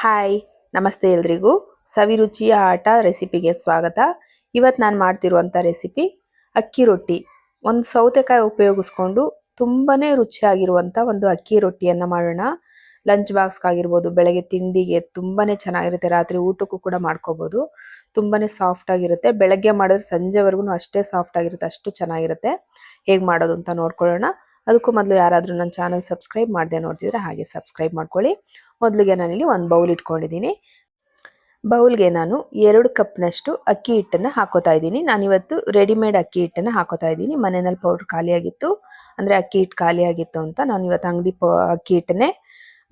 Hi, ನಮಸ್ತೆ ಎಲ್ರಿಗೂ. ಸವಿರುಚಿಯ ಆಟ ರೆಸಿಪಿಗೆ ಸ್ವಾಗತ. ಇವತ್ತು ನಾನು ಮಾಡ್ತಿರುವಂಥ ರೆಸಿಪಿ ಅಕ್ಕಿ ರೊಟ್ಟಿ. ಒಂದು ಸೌತೆಕಾಯಿ ಉಪಯೋಗಿಸ್ಕೊಂಡು ತುಂಬಾ ರುಚಿಯಾಗಿರುವಂಥ ಒಂದು ಅಕ್ಕಿ ರೊಟ್ಟಿಯನ್ನು ಮಾಡೋಣ. ಲಂಚ್ ಬಾಕ್ಸ್ಗಾಗಿರ್ಬೋದು ಬೆಳಗ್ಗೆ ತಿಂಡಿಗೆ ತುಂಬಾ ಚೆನ್ನಾಗಿರುತ್ತೆ. ರಾತ್ರಿ ಊಟಕ್ಕೂ ಕೂಡ ಮಾಡ್ಕೋಬೋದು. ತುಂಬಾ ಸಾಫ್ಟ್ ಆಗಿರುತ್ತೆ. ಬೆಳಗ್ಗೆ ಮಾಡಿದ್ರೆ ಸಂಜೆವರೆಗೂ ಅಷ್ಟೇ ಸಾಫ್ಟ್ ಆಗಿರುತ್ತೆ, ಅಷ್ಟು ಚೆನ್ನಾಗಿರುತ್ತೆ. ಹೇಗೆ ಮಾಡೋದು ಅಂತ ನೋಡ್ಕೊಳ್ಳೋಣ. ಅದಕ್ಕೂ ಮೊದಲು ಯಾರಾದರೂ ನನ್ನ ಚಾನಲ್ ಸಬ್ಸ್ಕ್ರೈಬ್ ಮಾಡದೆ ನೋಡ್ತಿದ್ರೆ ಹಾಗೆ ಸಬ್ಸ್ಕ್ರೈಬ್ ಮಾಡ್ಕೊಳ್ಳಿ. ಮೊದಲಿಗೆ ನಾನಿಲ್ಲಿ ಒಂದು ಬೌಲ್ ಇಟ್ಕೊಂಡಿದ್ದೀನಿ. ಬೌಲ್ಗೆ ನಾನು ಎರಡು ಕಪ್ನಷ್ಟು ಅಕ್ಕಿ ಹಿಟ್ಟನ್ನು ಹಾಕೋತಾ ಇದ್ದೀನಿ. ನಾನಿವತ್ತು ರೆಡಿಮೇಡ್ ಅಕ್ಕಿ ಹಿಟ್ಟನ್ನು ಹಾಕೋತಾ ಇದ್ದೀನಿ. ಮನೆಯಲ್ಲಿ ಪೌಡ್ರ್ ಖಾಲಿಯಾಗಿತ್ತು. ಅಂದರೆ ಅಕ್ಕಿ ಹಿಟ್ಟು ಖಾಲಿಯಾಗಿತ್ತು ಅಂತ ನಾನು ಇವತ್ತು ಅಂಗಡಿ ಪ ಅಕ್ಕಿ ಹಿಟ್ಟನ್ನೇ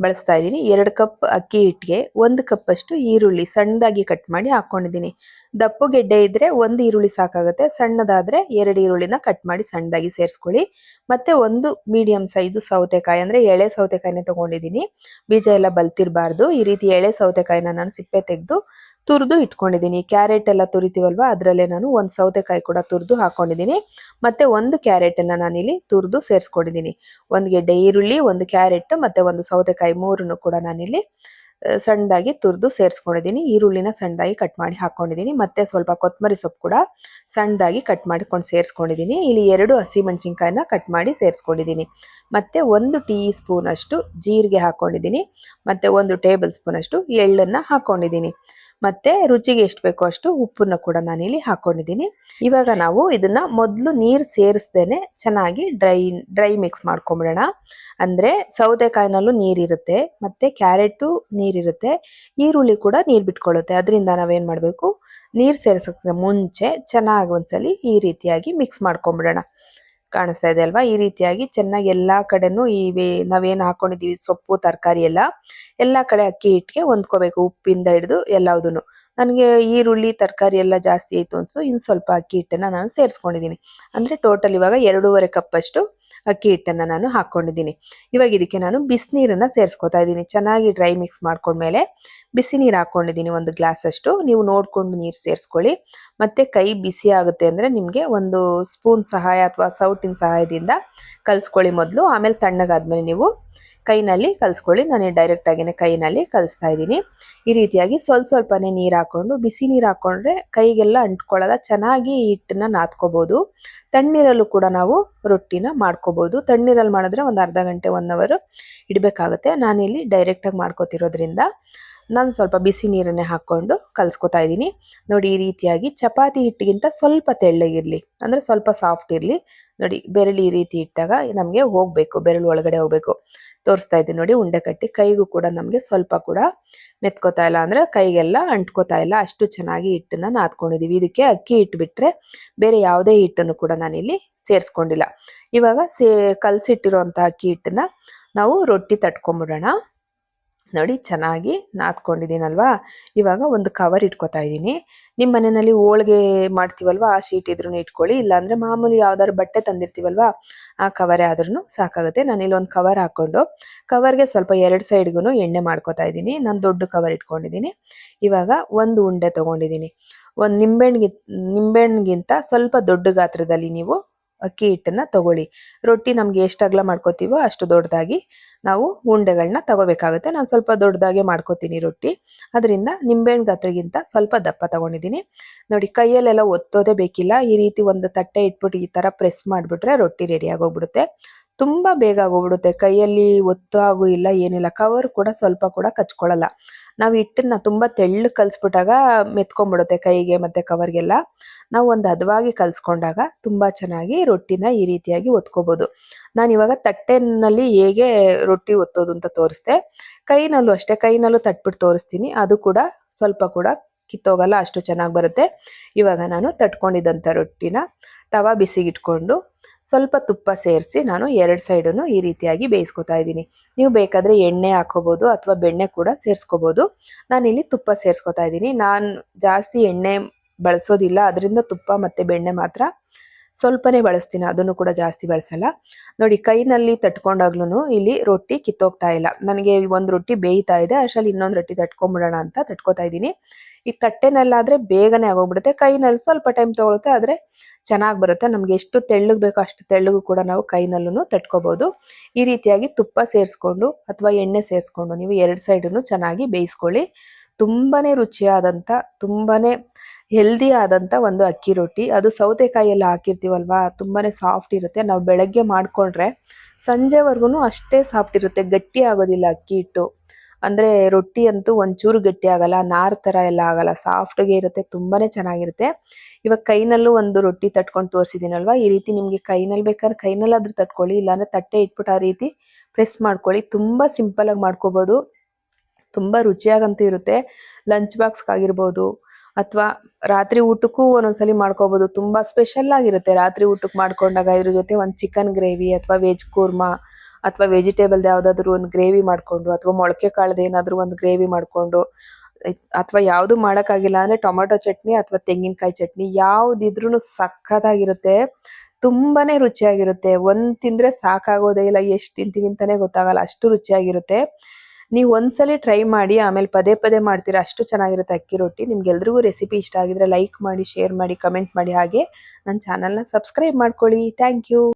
ಬಳಸ್ತಾ ಇದ್ದೀನಿ. ಎರಡು ಕಪ್ ಅಕ್ಕಿ ಹಿಟ್ಟಿಗೆ, ಒಂದು ಕಪ್ಪಷ್ಟು ಈರುಳ್ಳಿ ಸಣ್ಣದಾಗಿ ಕಟ್ ಮಾಡಿ ಹಾಕ್ಕೊಂಡಿದ್ದೀನಿ ದಪ್ಪು ಗೆಡ್ಡೆ ಇದ್ರೆ ಒಂದು ಈರುಳ್ಳಿ ಸಾಕಾಗುತ್ತೆ, ಸಣ್ಣದಾದ್ರೆ ಎರಡು ಈರುಳ್ಳಿನ ಕಟ್ ಮಾಡಿ ಸಣ್ಣದಾಗಿ ಸೇರಿಸ್ಕೊಳ್ಳಿ. ಮತ್ತೆ ಒಂದು ಮೀಡಿಯಮ್ ಸೈಜು ಸೌತೆಕಾಯಿ ಅಂದ್ರೆ ಎಳೆ ಸೌತೆಕಾಯಿನೇ ತಗೊಂಡಿದ್ದೀನಿ. ಬೀಜ ಎಲ್ಲ ಬಲ್ತಿರಬಾರ್ದು. ಈ ರೀತಿ ಎಳೆ ಸೌತೆಕಾಯಿನ ನಾನು ಸಿಪ್ಪೆ ತೆಗೆದು ತುರಿದು ಇಟ್ಕೊಂಡಿದ್ದೀನಿ. ಕ್ಯಾರೆಟ್ ಎಲ್ಲ ತುರಿತೀವಲ್ವಾ, ಅದರಲ್ಲೇ ನಾನು ಒಂದು ಸೌತೆಕಾಯಿ ಕೂಡ ತುರಿದು ಹಾಕೊಂಡಿದ್ದೀನಿ. ಮತ್ತೆ ಒಂದು ಕ್ಯಾರೆಟನ್ನು ನಾನಿಲ್ಲಿ ತುರಿದು ಸೇರಿಸ್ಕೊಂಡಿದ್ದೀನಿ. ಒಂದು ಗೆಡ್ಡೆ ಈರುಳ್ಳಿ, ಒಂದು ಕ್ಯಾರೆಟ್ ಮತ್ತೆ ಒಂದು ಸೌತೆಕಾಯಿ ಮೂರನ್ನು ಕೂಡ ನಾನಿಲ್ಲಿ ಸಣ್ಣದಾಗಿ ತುರಿದು ಸೇರಿಸ್ಕೊಂಡಿದ್ದೀನಿ. ಈರುಳ್ಳಿನ ಸಣ್ಣದಾಗಿ ಕಟ್ ಮಾಡಿ ಹಾಕ್ಕೊಂಡಿದ್ದೀನಿ ಮತ್ತೆ ಸ್ವಲ್ಪ ಕೊತ್ತಂಬರಿ ಸೊಪ್ಪು ಕೂಡ ಸಣ್ಣದಾಗಿ ಕಟ್ ಮಾಡಿಕೊಂಡು ಸೇರಿಸ್ಕೊಂಡಿದ್ದೀನಿ. ಇಲ್ಲಿ ಎರಡು ಹಸಿಮೆಣಸಿನ್ಕಾಯಿನ ಕಟ್ ಮಾಡಿ ಸೇರಿಸ್ಕೊಂಡಿದ್ದೀನಿ. ಮತ್ತೆ ಒಂದು ಟೀ ಸ್ಪೂನಷ್ಟು ಜೀರಿಗೆ ಹಾಕ್ಕೊಂಡಿದ್ದೀನಿ ಮತ್ತೆ ಒಂದು ಟೇಬಲ್ ಸ್ಪೂನಷ್ಟು ಎಳ್ಳನ್ನು ಹಾಕೊಂಡಿದ್ದೀನಿ. ಮತ್ತೆ ರುಚಿಗೆ ಎಷ್ಟು ಬೇಕೋ ಅಷ್ಟು ಉಪ್ಪನ್ನ ಕೂಡ ನಾನಿಲ್ಲಿ ಹಾಕೊಂಡಿದ್ದೀನಿ. ಇವಾಗ ನಾವು ಇದನ್ನ ಮೊದಲು ನೀರು ಸೇರಿಸ್ದೇನೆ ಚೆನ್ನಾಗಿ ಡ್ರೈ ಡ್ರೈ ಮಿಕ್ಸ್ ಮಾಡ್ಕೊಂಬಿಡೋಣ. ಅಂದ್ರೆ ಸೌತೆಕಾಯಿನಲ್ಲೂ ನೀರಿರುತ್ತೆ, ಮತ್ತೆ ಕ್ಯಾರೆಟು ನೀರಿರುತ್ತೆ, ಈರುಳ್ಳಿ ಕೂಡ ನೀರು ಬಿಟ್ಕೊಳ್ಳುತ್ತೆ. ಅದರಿಂದ ನಾವೇನ್ ಮಾಡಬೇಕು? ನೀರು ಸೇರಿಸೋಕೆ ಮುಂಚೆ ಚೆನ್ನಾಗಿ ಒಂದ್ಸಲಿ ಈ ರೀತಿಯಾಗಿ ಮಿಕ್ಸ್ ಮಾಡ್ಕೊಂಬಿಡೋಣ. ಕಾಣಿಸ್ತಾ ಇದೆ ಅಲ್ವಾ? ಈ ರೀತಿಯಾಗಿ ಚೆನ್ನಾಗಿ ಎಲ್ಲಾ ಕಡೆನೂ ಈ ನಾವೇನು ಹಾಕೊಂಡಿದೀವಿ? ಸೊಪ್ಪು, ತರಕಾರಿ ಎಲ್ಲ ಎಲ್ಲಾ ಕಡೆ ಅಕ್ಕಿ ಹಿಟ್ಟಿಗೆ ಹೊಂದ್ಕೋಬೇಕು, ಉಪ್ಪಿಂದ ಹಿಡಿದು ಎಲ್ಲದನ್ನು ನನಗೆ ಈರುಳ್ಳಿ, ತರಕಾರಿ ಎಲ್ಲ ಜಾಸ್ತಿ ಆಯ್ತು ಅನ್ಸು, ಇನ್ನು ಸ್ವಲ್ಪ ಅಕ್ಕಿ ಹಿಟ್ಟನ್ನ ನಾನು ಸೇರಿಸ್ಕೊಂಡಿದ್ದೀನಿ ಅಂದ್ರೆ ಟೋಟಲ್ ಇವಾಗ ಎರಡೂವರೆ ಕಪ್ ಅಷ್ಟು ಅಕ್ಕಿ ಹಿಟ್ಟನ್ನು ನಾನು ಹಾಕೊಂಡಿದ್ದೀನಿ. ಇವಾಗ ಇದಕ್ಕೆ ನಾನು ಬಿಸಿನೀರನ್ನು ಸೇರಿಸ್ಕೊತಾ ಇದ್ದೀನಿ. ಚೆನ್ನಾಗಿ ಡ್ರೈ ಮಿಕ್ಸ್ ಮಾಡ್ಕೊಂಡ್ಮೇಲೆ ಬಿಸಿ ನೀರು ಹಾಕೊಂಡಿದ್ದೀನಿ ಒಂದು ಗ್ಲಾಸ್ ಅಷ್ಟು ನೀವು ನೋಡ್ಕೊಂಡು ನೀರು ಸೇರಿಸ್ಕೊಳ್ಳಿ. ಮತ್ತು ಕೈ ಬಿಸಿ ಆಗುತ್ತೆ ಅಂದರೆ ನಿಮಗೆ ಒಂದು ಸ್ಪೂನ್ ಸಹಾಯ ಅಥವಾ ಸೌಟಿನ ಸಹಾಯದಿಂದ ಕಲಿಸ್ಕೊಳ್ಳಿ ಮೊದಲು. ಆಮೇಲೆ ತಣ್ಣಗಾದ್ಮೇಲೆ ನೀವು ಕೈನಲ್ಲಿ ಕಲಿಸ್ಕೊಳ್ಳಿ. ನಾನು ಡೈರೆಕ್ಟ್ ಆಗಿನೇ ಕೈನಲ್ಲಿ ಕಲಿಸ್ತಾ ಇದ್ದೀನಿ. ಈ ರೀತಿಯಾಗಿ ಸ್ವಲ್ಪ ಸ್ವಲ್ಪನೇ ನೀರು ಹಾಕೊಂಡು, ಬಿಸಿ ನೀರು ಹಾಕೊಂಡ್ರೆ ಕೈಗೆಲ್ಲ ಅಂಟ್ಕೊಳ್ಳಲ್ಲ ಚೆನ್ನಾಗಿ ಹಿಟ್ಟನ್ನ ನಾದ್ಕೋಬೋದು. ತಣ್ಣೀರಲ್ಲೂ ಕೂಡ ನಾವು ರೊಟ್ಟಿನ ಮಾಡ್ಕೋಬೋದು. ತಣ್ಣೀರಲ್ಲಿ ಮಾಡಿದ್ರೆ ಒಂದು ಅರ್ಧ ಗಂಟೆ ಒನ್ ಅವರ್ ಇಡಬೇಕಾಗುತ್ತೆ. ನಾನಿಲ್ಲಿ ಡೈರೆಕ್ಟಾಗಿ ಮಾಡ್ಕೋತಿರೋದ್ರಿಂದ ನಾನು ಸ್ವಲ್ಪ ಬಿಸಿ ನೀರನ್ನೇ ಹಾಕ್ಕೊಂಡು ಕಲಿಸ್ಕೊತಾ ಇದ್ದೀನಿ. ನೋಡಿ, ಈ ರೀತಿಯಾಗಿ ಚಪಾತಿ ಹಿಟ್ಟಿಗಿಂತ ಸ್ವಲ್ಪ ತೆಳ್ಳಗಿರಲಿ ಅಂದರೆ ಸ್ವಲ್ಪ ಸಾಫ್ಟ್ ಇರಲಿ. ನೋಡಿ, ಬೆರಳು ಈ ರೀತಿ ಇಟ್ಟಾಗ ನಮಗೆ ಹೋಗಬೇಕು, ಬೆರಳು ಒಳಗಡೆ ಹೋಗಬೇಕು. ತೋರಿಸ್ತಾ ಇದ್ದೀನಿ ನೋಡಿ, ಉಂಡೆ ಕಟ್ಟಿ. ಕೈಗೂ ಕೂಡ ನಮಗೆ ಸ್ವಲ್ಪ ಕೂಡ ಮೆತ್ಕೋತಾ ಇಲ್ಲ ಅಂದರೆ ಕೈಗೆಲ್ಲ ಅಂಟ್ಕೋತಾ ಇಲ್ಲ. ಅಷ್ಟು ಚೆನ್ನಾಗಿ ಹಿಟ್ಟನ್ನ ನಾದ್ಕೊಂಡಿದ್ದೀವಿ ಇದಕ್ಕೆ ಅಕ್ಕಿ ಹಿಟ್ಟು ಬೇರೆ ಯಾವುದೇ ಹಿಟ್ಟನ್ನು ಕೂಡ ನಾನಿಲ್ಲಿ ಸೇರಿಸ್ಕೊಂಡಿಲ್ಲ. ಇವಾಗ ಸೇ ಕಲಸಿಟ್ಟಿರೋಂಥ ಅಕ್ಕಿ ಹಿಟ್ಟನ್ನ ನಾವು ರೊಟ್ಟಿ ತಟ್ಕೊಂಬಿಡೋಣ. ನೋಡಿ, ಚೆನ್ನಾಗಿ ನಾದ್ಕೊಂಡಿದ್ದೀನಲ್ವಾ? ಇವಾಗ ಒಂದು ಕವರ್ ಇಟ್ಕೊತಾ ಇದ್ದೀನಿ. ನಿಮ್ಮ ಮನೆಯಲ್ಲಿ ಹೋಳಿಗೆ ಮಾಡ್ತೀವಲ್ವ? ಆ ಶೀಟ್ ಇದ್ರೂ ಇಟ್ಕೊಳ್ಳಿ, ಇಲ್ಲಾಂದರೆ ಮಾಮೂಲಿ ಯಾವ್ದಾದ್ರು ಬಟ್ಟೆ ತಂದಿರ್ತೀವಲ್ವ? ಆ ಕವರೇ ಆದ್ರೂ ಸಾಕಾಗುತ್ತೆ. ನಾನು ಒಂದು ಕವರ್ ಹಾಕೊಂಡು ಕವರ್ಗೆ ಸ್ವಲ್ಪ ಎರಡು ಸೈಡ್ಗೂ ಎಣ್ಣೆ ಮಾಡ್ಕೊತಾ ಇದ್ದೀನಿ. ನಾನು ದೊಡ್ಡ ಕವರ್ ಇಟ್ಕೊಂಡಿದ್ದೀನಿ. ಇವಾಗ ಒಂದು ಉಂಡೆ ತಗೊಂಡಿದ್ದೀನಿ. ಒಂದು ನಿಂಬೆಹಣ್ಣಿಗೆ ನಿಂಬೆಹಣ್ಣಿಗಿಂತ ಸ್ವಲ್ಪ ದೊಡ್ಡ ಗಾತ್ರದಲ್ಲಿ ನೀವು ಅಕ್ಕಿ ಹಿಟ್ಟನ್ನು ತಗೊಳ್ಳಿ. ರೊಟ್ಟಿ ನಮಗೆ ಎಷ್ಟು ಅಗಲ ಮಾಡ್ಕೋತೀವೋ ಅಷ್ಟು ದೊಡ್ಡದಾಗಿ ನಾವು ಉಂಡೆಗಳನ್ನ ತಗೋಬೇಕಾಗುತ್ತೆ. ನಾನು ಸ್ವಲ್ಪ ದೊಡ್ಡದಾಗೆ ಮಾಡ್ಕೋತೀನಿ ರೊಟ್ಟಿ. ಅದರಿಂದ ನಿಂಬೆಹಣ್ಣು ಗಾತ್ರಗಿಂತ ಸ್ವಲ್ಪ ದಪ್ಪ ತಗೊಂಡಿದ್ದೀನಿ. ನೋಡಿ, ಕೈಯಲ್ಲೆಲ್ಲ ಒತ್ತೋದೇ ಬೇಕಿಲ್ಲ. ಈ ರೀತಿ ಒಂದು ತಟ್ಟೆ ಇಟ್ಬಿಟ್ಟು ಈ ಥರ ಪ್ರೆಸ್ ಮಾಡಿಬಿಟ್ರೆ ರೊಟ್ಟಿ ರೆಡಿ ಆಗೋಗ್ಬಿಡುತ್ತೆ. ತುಂಬ ಬೇಗ ಆಗೋಗ್ಬಿಡುತ್ತೆ. ಕೈಯಲ್ಲಿ ಒತ್ತು ಆಗೋ ಇಲ್ಲ, ಏನಿಲ್ಲ. ಕವರ್ ಕೂಡ ಸ್ವಲ್ಪ ಕೂಡ ಕಚ್ಕೊಳ್ಳಲ್ಲ. ನಾವು ಹಿಟ್ಟನ್ನ ತುಂಬಾ ತೆಳ್ಳು ಕಲಿಸ್ಬಿಟ್ಟಾಗ ಮೆತ್ಕೊಂಡ್ಬಿಡುತ್ತೆ ಕೈಗೆ ಮತ್ತೆ ಕವರ್ಗೆಲ್ಲ. ನಾವು ಒಂದು ಹದವಾಗಿ ಕಲಿಸ್ಕೊಂಡಾಗ ತುಂಬಾ ಚೆನ್ನಾಗಿ ರೊಟ್ಟಿನ ಈ ರೀತಿಯಾಗಿ ಒತ್ಕೋಬಹುದು ನಾನು ಇವಾಗ ತಟ್ಟೆನಲ್ಲಿ ಹೇಗೆ ರೊಟ್ಟಿ ಒತ್ತೋದು ಅಂತ ತೋರಿಸ್ದೆ. ಕೈನಲ್ಲೂ ಅಷ್ಟೇ, ಕೈನಲ್ಲೂ ತಟ್ಬಿಟ್ಟು ತೋರಿಸ್ತೀನಿ. ಅದು ಕೂಡ ಸ್ವಲ್ಪ ಕೂಡ ಕಿತ್ತೋಗಲ್ಲ, ಅಷ್ಟು ಚೆನ್ನಾಗಿ ಬರುತ್ತೆ. ಇವಾಗ ನಾನು ತಟ್ಕೊಂಡಿದ್ದಂಥ ರೊಟ್ಟಿನ ತವಾ ಬಿಸಿಗಿಟ್ಕೊಂಡು ಸ್ವಲ್ಪ ತುಪ್ಪ ಸೇರಿಸಿ ನಾನು ಎರಡು ಸೈಡನ್ನು ಈ ರೀತಿಯಾಗಿ ಬೇಯಿಸ್ಕೊತಾ ಇದ್ದೀನಿ. ನೀವು ಬೇಕಾದರೆ ಎಣ್ಣೆ ಹಾಕೋಬೋದು ಅಥವಾ ಬೆಣ್ಣೆ ಕೂಡ ಸೇರಿಸ್ಕೋಬೋದು. ನಾನಿಲ್ಲಿ ತುಪ್ಪ ಸೇರಿಸ್ಕೊತಾ ಇದ್ದೀನಿ. ನಾನು ಜಾಸ್ತಿ ಎಣ್ಣೆ ಬಳಸೋದಿಲ್ಲ, ಅದರಿಂದ ತುಪ್ಪ ಮತ್ತು ಬೆಣ್ಣೆ ಮಾತ್ರ ಸ್ವಲ್ಪನೇ ಬಳಸ್ತೀನಿ. ಅದನ್ನು ಕೂಡ ಜಾಸ್ತಿ ಬಳಸಲ್ಲ. ನೋಡಿ, ಕೈನಲ್ಲಿ ತಟ್ಕೊಂಡಾಗ್ಲೂ ಇಲ್ಲಿ ರೊಟ್ಟಿ ಕಿತ್ತೋಗ್ತಾ ಇಲ್ಲ. ನನಗೆ ಒಂದು ರೊಟ್ಟಿ ಬೇಯ್ತಾ ಇದೆ. ಅಷ್ಟರಲ್ಲಿ ಇನ್ನೊಂದು ರೊಟ್ಟಿ ತಟ್ಕೊಂಬಿಡೋಣ ಅಂತ ತಟ್ಕೋತಾ ಇದ್ದೀನಿ. ಈ ತಟ್ಟೆನಲ್ಲಾದ್ರೆ ಬೇಗನೆ ಆಗೋಗ್ಬಿಡುತ್ತೆ. ಕೈನಲ್ಲಿ ಸ್ವಲ್ಪ ಟೈಮ್ ತಗೊಳುತ್ತೆ ಆದರೆ ಚೆನ್ನಾಗಿ ಬರುತ್ತೆ. ನಮ್ಗೆ ಎಷ್ಟು ತೆಳ್ಳಗೆ ಬೇಕೋ ಅಷ್ಟು ತೆಳ್ಳಗೂ ಕೂಡ ನಾವು ಕೈನಲ್ಲೂ ತಟ್ಕೋಬಹುದು ಈ ರೀತಿಯಾಗಿ ತುಪ್ಪ ಸೇರಿಸ್ಕೊಂಡು ಅಥವಾ ಎಣ್ಣೆ ಸೇರಿಸ್ಕೊಂಡು ನೀವು ಎರಡು ಸೈಡನ್ನು ಚೆನ್ನಾಗಿ ಬೇಯಿಸ್ಕೊಳ್ಳಿ. ತುಂಬಾನೇ ರುಚಿಯಾದಂಥ, ತುಂಬಾನೇ ಹೆಲ್ದಿ ಆದಂಥ ಒಂದು ಅಕ್ಕಿ ರೊಟ್ಟಿ. ಅದು ಸೌತೆಕಾಯಿ ಎಲ್ಲ ಹಾಕಿರ್ತೀವಲ್ವಾ, ತುಂಬಾನೇ ಸಾಫ್ಟ್ ಇರುತ್ತೆ. ನಾವು ಬೆಳಗ್ಗೆ ಮಾಡ್ಕೊಂಡ್ರೆ ಸಂಜೆವರೆಗೂ ಅಷ್ಟೇ ಸಾಫ್ಟ್ ಇರುತ್ತೆ. ಗಟ್ಟಿ ಆಗೋದಿಲ್ಲ ಅಕ್ಕಿ ಹಿಟ್ಟು. ಅಂದ್ರೆ ರೊಟ್ಟಿ ಅಂತೂ ಒಂಚೂರು ಗಟ್ಟಿ ಆಗಲ್ಲ, ನಾರ್ ತರ ಎಲ್ಲ ಆಗಲ್ಲ ಸಾಫ್ಟ್ಗೆ ಇರುತ್ತೆ, ತುಂಬಾನೇ ಚೆನ್ನಾಗಿರುತ್ತೆ. ಇವಾಗ ಕೈನಲ್ಲೂ ಒಂದು ರೊಟ್ಟಿ ತಟ್ಕೊಂಡು ತೋರಿಸಿದ್ದೀನಲ್ವಾ ಈ ರೀತಿ ನಿಮ್ಗೆ ಕೈನಲ್ಲಿ ಬೇಕಾದ್ರೆ ಕೈನಲ್ಲಾದ್ರೂ ತಟ್ಕೊಳ್ಳಿ, ಇಲ್ಲಾಂದ್ರೆ ತಟ್ಟೆ ಇಟ್ಬಿಟ್ಟು ಆ ರೀತಿ ಪ್ರೆಸ್ ಮಾಡ್ಕೊಳ್ಳಿ. ತುಂಬಾ ಸಿಂಪಲ್ ಆಗಿ ಮಾಡ್ಕೋಬಹುದು ತುಂಬಾ ರುಚಿಯಾಗಂತೂ ಇರುತ್ತೆ. ಲಂಚ್ ಬಾಕ್ಸ್ ಆಗಿರ್ಬೋದು ಅಥವಾ ರಾತ್ರಿ ಊಟಕ್ಕೂ ಒಂದೊಂದ್ಸಲಿ ಮಾಡ್ಕೋಬಹುದು ತುಂಬಾ ಸ್ಪೆಷಲ್ ಆಗಿರುತ್ತೆ ರಾತ್ರಿ ಊಟಕ್ಕೆ ಮಾಡ್ಕೊಂಡಾಗ ಇದ್ರ ಜೊತೆ ಒಂದು ಚಿಕನ್ ಗ್ರೇವಿ ಅಥವಾ ವೆಜ್ ಕೂರ್ಮಾ ಅಥವಾ ವೆಜಿಟೇಬಲ್ ಯಾವುದಾದ್ರು ಒಂದು ಗ್ರೇವಿ ಮಾಡ್ಕೊಂಡು ಅಥವಾ ಮೊಳಕೆ ಕಾಳದ ಏನಾದ್ರು ಒಂದು ಗ್ರೇವಿ ಮಾಡ್ಕೊಂಡು, ಅಥವಾ ಯಾವುದು ಮಾಡೋಕ್ಕಾಗಿಲ್ಲ ಅಂದ್ರೆ ಟೊಮೆಟೊ ಚಟ್ನಿ ಅಥವಾ ತೆಂಗಿನಕಾಯಿ ಚಟ್ನಿ ಯಾವುದಿದ್ರೂ ಸಖತ್ತಾಗಿರುತ್ತೆ ತುಂಬಾನೇ ರುಚಿಯಾಗಿರುತ್ತೆ. ಒಂದ್ ತಿಂದ್ರೆ ಸಾಕಾಗೋದೇ ಇಲ್ಲ, ಎಷ್ಟು ತಿಂತೀವಿ ಅಂತಾನೆ ಗೊತ್ತಾಗಲ್ಲ, ಅಷ್ಟು ರುಚಿಯಾಗಿರುತ್ತೆ. ನೀವು ಒಂದ್ಸಲಿ ಟ್ರೈ ಮಾಡಿ, ಆಮೇಲೆ ಪದೇ ಪದೇ ಮಾಡ್ತೀರಾ, ಅಷ್ಟು ಚೆನ್ನಾಗಿರುತ್ತೆ ಅಕ್ಕಿ ರೊಟ್ಟಿ. ನಿಮ್ಗೆಲ್ರಿಗೂ ರೆಸಿಪಿ ಇಷ್ಟ ಆಗಿದ್ರೆ ಲೈಕ್ ಮಾಡಿ ಶೇರ್ ಮಾಡಿ ಕಮೆಂಟ್ ಮಾಡಿ ಹಾಗೆ. ನನ್ನ ಚಾನಲ್ನ ಸಬ್ಸ್ಕ್ರೈಬ್ ಮಾಡ್ಕೊಳ್ಳಿ. Thank you